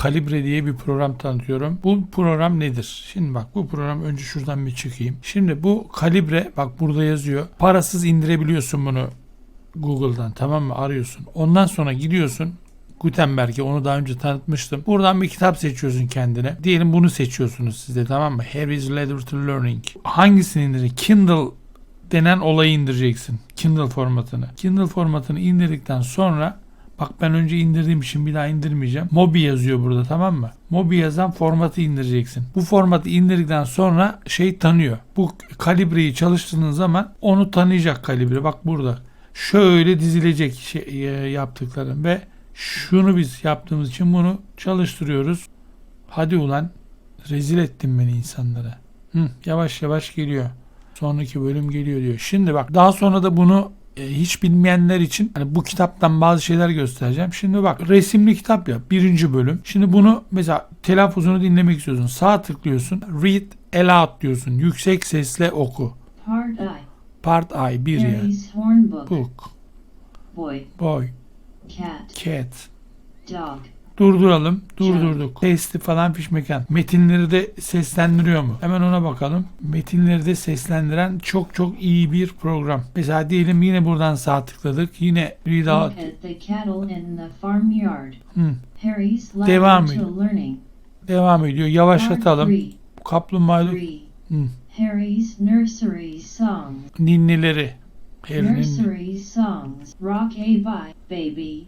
Kalibre diye bir program tanıtıyorum. Bu program nedir? Şimdi bak bu program önce şuradan bir çıkayım. Şimdi bu Kalibre bak burada yazıyor. Parasız indirebiliyorsun bunu Google'dan tamam mı? Arıyorsun. Ondan sonra gidiyorsun Gutenberg'e onu daha önce tanıtmıştım. Buradan bir kitap seçiyorsun kendine. Diyelim bunu seçiyorsunuz siz de tamam mı? Harry's Letter to Learning. Hangisini indireceksin? Kindle denen olayı indireceksin. Kindle formatını. Kindle formatını indirdikten sonra bak ben önce indirdiğim için bir daha indirmeyeceğim. Mobi yazıyor burada tamam mı? Mobi yazan formatı indireceksin. Bu formatı indirdikten sonra şey tanıyor. Bu kalibreyi çalıştırdığın zaman onu tanıyacak kalibre. Bak burada. Şöyle dizilecek şey, e, yaptıklarım ve şunu biz yaptığımız için bunu çalıştırıyoruz. Hadi ulan rezil ettin beni insanlara. Hı, yavaş yavaş geliyor. Sonraki bölüm geliyor diyor. Şimdi bak daha sonra da bunu e, hiç bilmeyenler için hani bu kitaptan bazı şeyler göstereceğim. Şimdi bak resimli kitap ya birinci bölüm. Şimdi bunu mesela telaffuzunu dinlemek istiyorsun. Sağ tıklıyorsun. Read aloud diyorsun. Yüksek sesle oku. Part I. Part I 1 ya. Hornbook. Book. Boy. Boy. Cat. Cat. Dog. Durduralım. Durdurduk. Testi falan fişmekan. Metinleri de seslendiriyor mu? Hemen ona bakalım. Metinleri de seslendiren çok çok iyi bir program. Mesela diyelim yine buradan sağ tıkladık. Yine read out. Devam ediyor. Devam ediyor. Yavaşlatalım. Kaplumbağalı. Hı. Harry's Nursery Songs. ninnileri. Harry'nin Nursery Songs. Rock a bye, baby.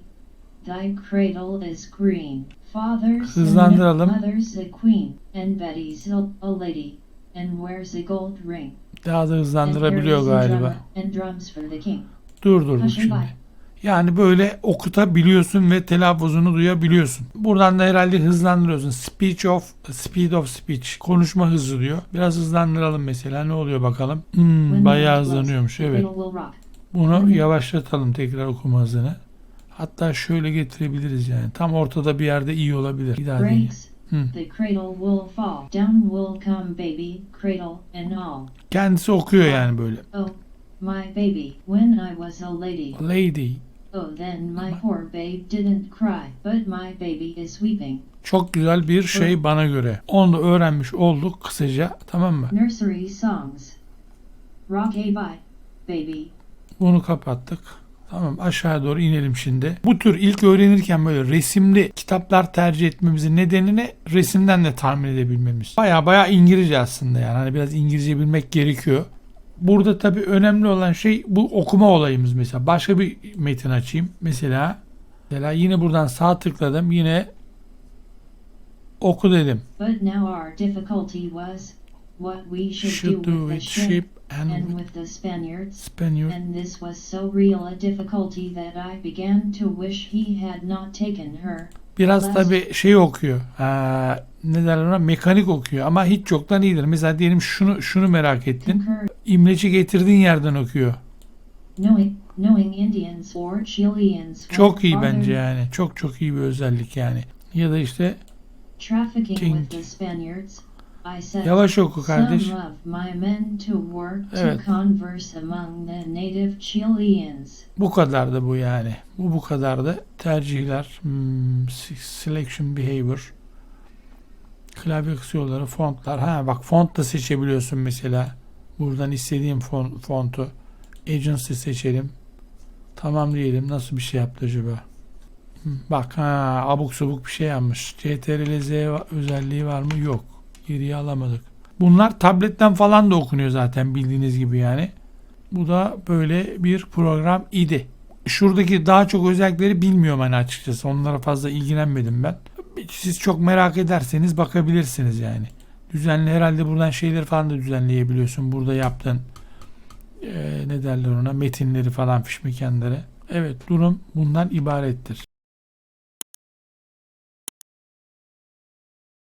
Thy cradle is green. Father's Hızlandıralım. a mother's a queen, and Betty's a, lady. And wears a gold ring. daha da And hızlandırabiliyor galiba. and drums for the king. Durdurduk Paşa şimdi. Yani böyle okutabiliyorsun ve telaffuzunu duyabiliyorsun. Buradan da herhalde hızlandırıyorsun. Speech of speed of speech. Konuşma hızı diyor. Biraz hızlandıralım mesela. Ne oluyor bakalım? Hmm, bayağı hızlanıyormuş. Evet. Bunu yavaşlatalım tekrar okuma hızını. Hatta şöyle getirebiliriz yani. Tam ortada bir yerde iyi olabilir. Bir daha deneyelim. Breaks. Hı. The cradle will fall. Down will come baby, cradle, and all. Kendisi okuyor yani böyle. Oh, my baby, when I was a lady. Lady. Oh, then my poor babe didn't cry, but my baby is weeping. Çok güzel bir şey bana göre. Onu da öğrenmiş olduk kısaca. Tamam mı? Nursery songs. Rock a bye, baby. Bunu kapattık. Tamam aşağı doğru inelim şimdi. Bu tür ilk öğrenirken böyle resimli kitaplar tercih etmemizin nedenini resimden de tahmin edebilmemiz. Baya baya İngilizce aslında yani. Hani biraz İngilizce bilmek gerekiyor. Burada tabii önemli olan şey bu okuma olayımız mesela. Başka bir metin açayım. Mesela mesela yine buradan sağ tıkladım. Yine oku dedim. But now our difficulty was what we should, Should do with the ship, and and with the Spaniards. Spaniard. And this was so real a difficulty that I began to wish he had not taken her. Biraz tabi şey okuyor. Ha, ne derler ona? Mekanik okuyor ama hiç yoktan iyidir. Mesela diyelim şunu şunu merak ettin. İmleci getirdiğin yerden okuyor. Çok iyi bence yani. Çok çok iyi bir özellik yani. Ya da işte Trafficking King. with the Spaniards. Yavaş oku kardeş. Evet. Bu kadar da bu yani. Bu bu kadar da tercihler. Hmm, se- selection behavior. Klavye kısa yolları, fontlar. Ha bak font da seçebiliyorsun mesela. Buradan istediğim fon, fontu. Agency seçelim. Tamam diyelim. Nasıl bir şey yaptı acaba? Bak ha abuk subuk bir şey yapmış. CTRL Z özelliği var mı? Yok. Geriye alamadık. Bunlar tabletten falan da okunuyor zaten bildiğiniz gibi yani. Bu da böyle bir program idi. Şuradaki daha çok özellikleri bilmiyorum hani açıkçası. Onlara fazla ilgilenmedim ben. Siz çok merak ederseniz bakabilirsiniz yani. Düzenli herhalde buradan şeyleri falan da düzenleyebiliyorsun. Burada yaptığın eee, ne derler ona metinleri falan fişmekenleri. Evet durum bundan ibarettir.